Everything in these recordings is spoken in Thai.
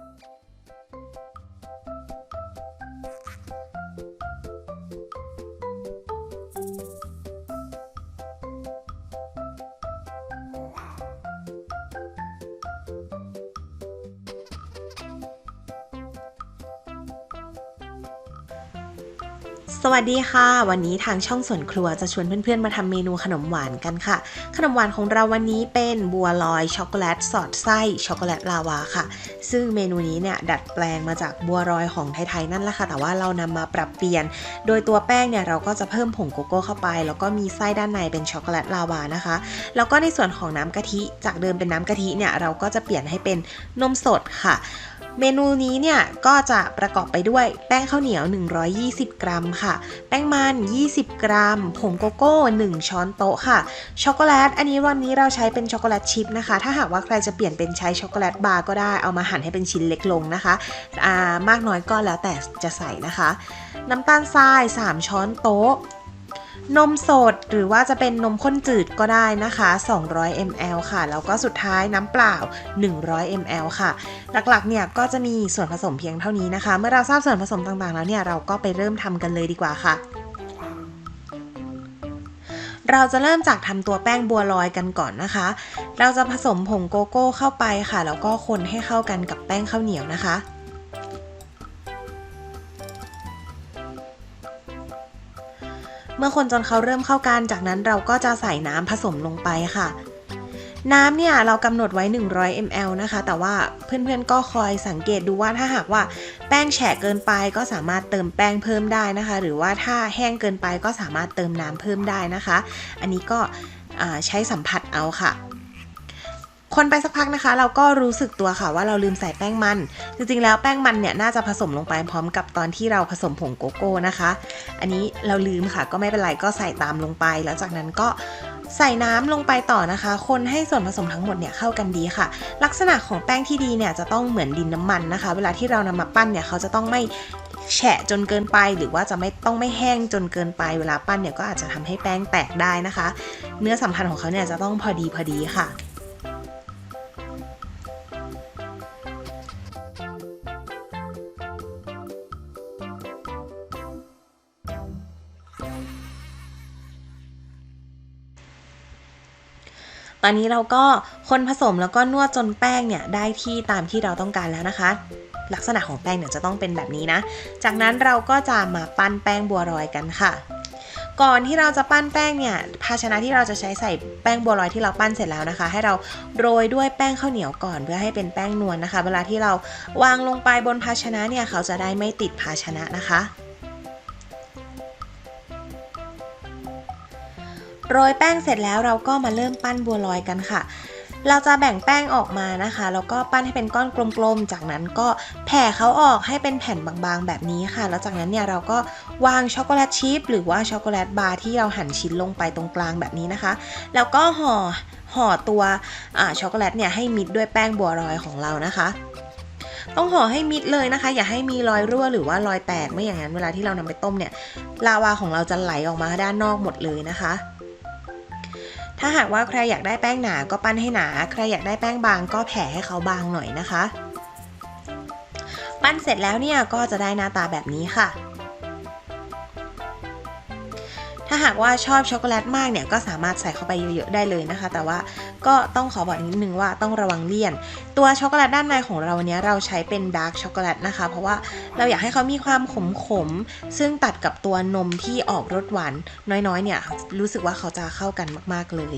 Música สวัสดีค่ะ วันนี้ทางช่องสวนครัวจะชวนเพื่อนๆ มาทำเมนูขนมหวานกันค่ะ ขนมหวานของเราวันนี้เป็นบัวลอยช็อกโกแลตสอดไส้ช็อกโกแลตลาวาค่ะ ซึ่งเมนูนี้เนี่ยดัดแปลงมาจากบัวลอยของไทยๆนั่นแหละค่ะ แต่ว่าเรานำมาปรับเปลี่ยน โดยตัวแป้งเนี่ยเราก็จะเพิ่มผงโกโก้เข้าไป แล้วก็มีไส้ด้านในเป็นช็อกโกแลตลาวานะคะ แล้วก็ในส่วนของน้ำกะทิ จากเดิมเป็นน้ำกะทิเนี่ยเราก็จะเปลี่ยนให้เป็นนมสดค่ะ เมนูนี้เนี่ยก็จะประกอบไปด้วยแป้งข้าวเหนียว 120 กรัมค่ะ แป้งมัน 20 กรัม ผงโกโก้ 1 ช้อนโต๊ะค่ะ ช็อกโกแลต อันนี้วันนี้เราใช้เป็นช็อกโกแลตชิพนะคะ ถ้าหากว่าใครจะเปลี่ยนเป็นใช้ช็อกโกแลตบาร์ก็ได้ เอามาหั่นให้เป็นชิ้นเล็กลงนะคะอ่ามากน้อยก็แล้วแต่จะใส่นะคะ น้ำตาลทราย 3 ช้อนโต๊ะ นมสดหรือว่าจะเป็นนมข้นจืดก็ได้นะคะ 200 ml ค่ะ แล้วก็สุดท้ายน้ำเปล่า 100 ml ค่ะ หลักๆ เนี่ยก็จะมีส่วนผสมเพียงเท่านี้นะคะ เมื่อเราทราบส่วนผสมต่างๆ แล้วเนี่ย เราก็ไปเริ่มทำกันเลยดีกว่าค่ะเราจะเริ่มจากทำตัวแป้งบัวลอยกันก่อนนะคะ เราจะผสมผงโกโก้เข้าไปค่ะ แล้วก็คนให้เข้ากันกับแป้งข้าวเหนียวนะคะ เมื่อคนจนเขาเริ่มเข้ากัน จากนั้นเราก็จะใส่น้ำผสมลงไปค่ะ น้ำเนี่ยเรากำหนดไว้ 100 ml นะคะ แต่ว่าเพื่อนๆก็คอยสังเกตดูว่าถ้าหากว่าแป้งแฉะเกินไปก็สามารถเติมแป้งเพิ่มได้นะคะ หรือว่าถ้าแห้งเกินไปก็สามารถเติมน้ำเพิ่มได้นะคะ อันนี้ก็ใช้สัมผัสเอาค่ะ คนไปสักพักนะคะ เราก็รู้สึกตัวค่ะว่าเราลืมใส่แป้งมัน จริงๆแล้วแป้งมันเนี่ยน่าจะผสมลงไปพร้อมกับตอนที่เราผสมผงโกโก้นะคะ อันนี้เราลืมค่ะก็ไม่เป็นไรก็ใส่ตามลงไป แล้วจากนั้นก็ใส่น้ำลงไปต่อนะคะ คนให้ส่วนผสมทั้งหมดเนี่ยเข้ากันดีค่ะ ลักษณะของแป้งที่ดีเนี่ยจะต้องเหมือนดินน้ำมันนะคะ เวลาที่เรานำมาปั้นเนี่ยเขาจะต้องไม่แฉะจนเกินไป หรือว่าจะไม่ต้องไม่แห้งจนเกินไป เวลาปั้นเนี่ยก็อาจจะทำให้แป้งแตกได้นะคะ เนื้อสัมพันธ์ของเขาเนี่ยจะต้องพอดีพอดีค่ะ ตอนนี้เราก็คนผสมแล้วก็นวดจนแป้งเนี่ยได้ที่ตามที่เราต้องการแล้วนะคะ ลักษณะของแป้งเนี่ยจะต้องเป็นแบบนี้นะ จากนั้นเราก็จะมาปั้นแป้งบัวลอยกันค่ะ ก่อนที่เราจะปั้นแป้งเนี่ย ภาชนะที่เราจะใช้ใส่แป้งบัวลอยที่เราปั้นเสร็จแล้วนะคะ ให้เราโรยด้วยแป้งข้าวเหนียวก่อน เพื่อให้เป็นแป้งนวลนะคะ เวลาที่เราวางลงไปบนภาชนะเนี่ยเขาจะได้ไม่ติดภาชนะนะคะ โรยแป้งเสร็จแล้วเราก็มาเริ่มปั้นบัวลอยกันค่ะ เราจะแบ่งแป้งออกมานะคะ แล้วก็ปั้นให้เป็นก้อนกลมๆ จากนั้นก็แผ่เขาออกให้เป็นแผ่นบางๆ แบบนี้ค่ะ แล้วจากนั้นเนี่ยเราก็วางช็อกโกแลตชิพหรือว่าช็อกโกแลตบาร์ที่เราหั่นชิ้นลงไปตรงกลางแบบนี้นะคะ แล้วก็ห่อห่อตัวช็อกโกแลตเนี่ยให้มิดด้วยแป้งบัวลอยของเรานะคะต้องห่อให้มิดเลยนะคะ อย่าให้มีรอยรั่วหรือว่ารอยแตกไม่อย่างนั้นเวลาที่เรานำไปต้มเนี่ยลาวาของเราจะไหลออกมาด้านนอกหมดเลยนะคะ ถ้าหากว่าใครอยากได้แป้งหนาก็ปั้นให้หนา ใครอยากได้แป้งบางก็แผ่ให้เขาบางหน่อยนะคะ ปั้นเสร็จแล้วเนี่ยก็จะได้หน้าตาแบบนี้ค่ะ ถ้าหากว่าชอบช็อกโกแลตมากเนี่ยก็สามารถใส่เข้าไปเยอะๆได้เลยนะคะ แต่ว่าก็ต้องขอบอกนิดนึงว่าต้องระวังเลี่ยน ตัวช็อกโกแลตด้านในของเราเนี้ยเราใช้เป็นดาร์กช็อกโกแลตนะคะ เพราะว่าเราอยากให้เขามีความขมๆ ซึ่งตัดกับตัวนมที่ออกรสหวานน้อยๆเนี่ยรู้สึกว่าเขาจะเข้ากันมากๆเลย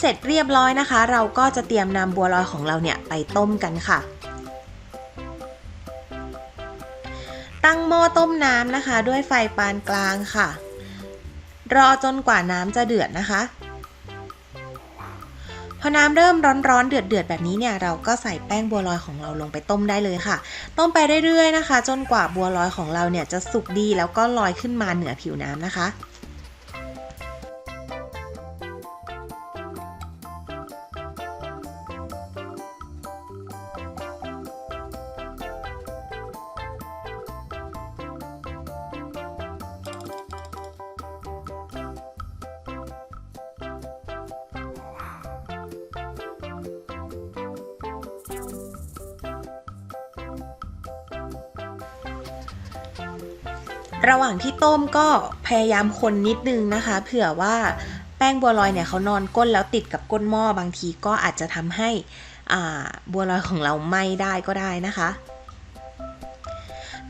เสร็จเรียบร้อยนะคะ เราก็จะเตรียมนำบัวลอยของเราเนี่ยไปต้มกันค่ะ ตั้งหม้อต้มน้ำนะคะ ด้วยไฟปานกลางค่ะ รอจนกว่าน้ำจะเดือดนะคะ พอน้ำเริ่มร้อนๆเดือดๆแบบนี้เนี่ยเราก็ใส่แป้งบัวลอยของเราลงไปต้มได้เลยค่ะ ต้มไปเรื่อยๆนะคะ จนกว่าบัวลอยของเราเนี่ยจะสุกดีแล้วก็ลอยขึ้นมาเหนือผิวน้ำนะคะ ระหว่างที่ต้มก็พยายามคนนิดนึงนะคะ เผื่อว่าแป้งบัวลอยเนี่ยเขานอนก้นแล้วติดกับก้นหม้อบางทีก็อาจจะทำให้อ่าบัวลอยของเราไหม้ได้ก็ได้นะคะ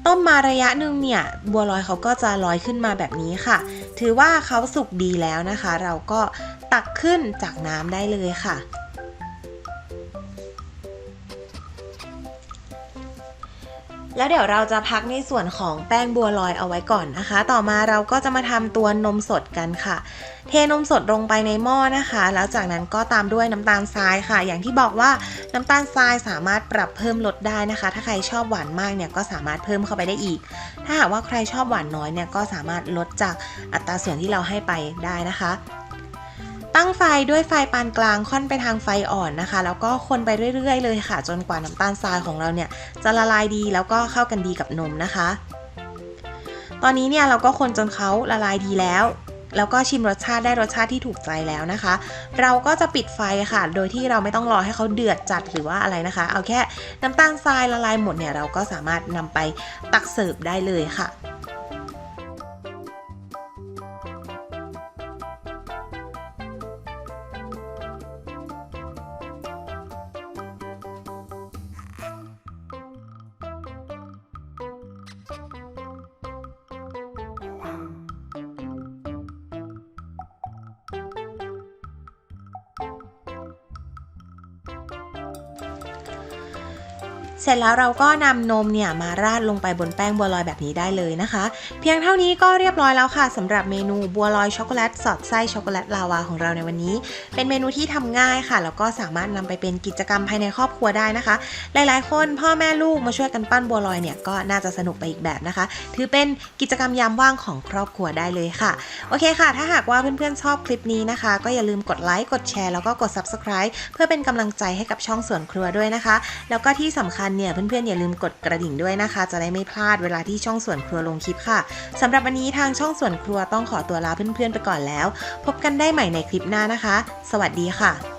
ต้มมาระยะหนึ่งเนี่ยบัวลอยเขาก็จะลอยขึ้นมาแบบนี้ค่ะ ถือว่าเขาสุกดีแล้วนะคะ เราก็ตักขึ้นจากน้ำได้เลยค่ะ แล้วเดี๋ยวเราจะพักในส่วนของแป้งบัวลอยเอาไว้ก่อนนะคะ ต่อมาเราก็จะมาทำตัวนมสดกันค่ะ เทนมสดลงไปในหม้อนะคะ แล้วจากนั้นก็ตามด้วยน้ำตาลทรายค่ะ อย่างที่บอกว่าน้ำตาลทรายสามารถปรับเพิ่มลดได้นะคะ ถ้าใครชอบหวานมากเนี่ยก็สามารถเพิ่มเข้าไปได้อีก ถ้าหากว่าใครชอบหวานน้อยเนี่ยก็สามารถลดจากอัตราส่วนที่เราให้ไปได้นะคะ ตั้งไฟด้วยไฟปานกลางค่อนไปทางไฟอ่อนนะคะ แล้วก็คนไปเรื่อยๆ เลยค่ะ จนกว่าน้ำตาลทรายของเราเนี่ยจะละลายดีแล้วก็เข้ากันดีกับนมนะคะ ตอนนี้เนี่ยเราก็คนจนเขาละลายดีแล้วแล้วก็ชิมรสชาติได้รสชาติที่ถูกใจแล้วนะคะ เราก็จะปิดไฟค่ะ โดยที่เราไม่ต้องรอให้เขาเดือดจัดหรือว่าอะไรนะคะ เอาแค่น้ำตาลทรายละลายหมดเนี่ยเราก็สามารถนำไปตักเสิร์ฟได้เลยค่ะ เสร็จแล้วเราก็นำนมเนี่ยมาราดลงไปบนแป้งบัวลอยแบบนี้ได้เลยนะคะ เพียงเท่านี้ก็เรียบร้อยแล้วค่ะสำหรับเมนูบัวลอยช็อกโกแลตสอดไส้ช็อกโกแลตลาวาของเราในวันนี้ เป็นเมนูที่ทำง่ายค่ะ แล้วก็สามารถนำไปเป็นกิจกรรมภายในครอบครัวได้นะคะ หลายๆ คนพ่อแม่ลูกมาช่วยกันปั้นบัวลอยเนี่ยก็น่าจะสนุกไปอีกแบบนะคะ ถือเป็นกิจกรรมยามว่างของครอบครัวได้เลยค่ะ โอเคค่ะ ถ้าหากว่าเพื่อนๆชอบคลิปนี้นะคะ ก็อย่าลืมกดไลค์กดแชร์แล้วก็กด subscribe เพื่อเป็นกำลังใจให้กับช่องสวนครัวด้วยนะคะ แล้วก็ที่สำคัญเนี่ยเพื่อนๆอย่าลืมกดกระดิ่งด้วยนะคะ จะได้ไม่พลาดเวลาที่ช่องสวนครัวลงคลิปค่ะสำหรับวันนี้ทางช่องสวนครัวต้องขอตัวลาเพื่อนๆไปก่อนแล้ว พบกันได้ใหม่ในคลิปหน้านะคะ สวัสดีค่ะ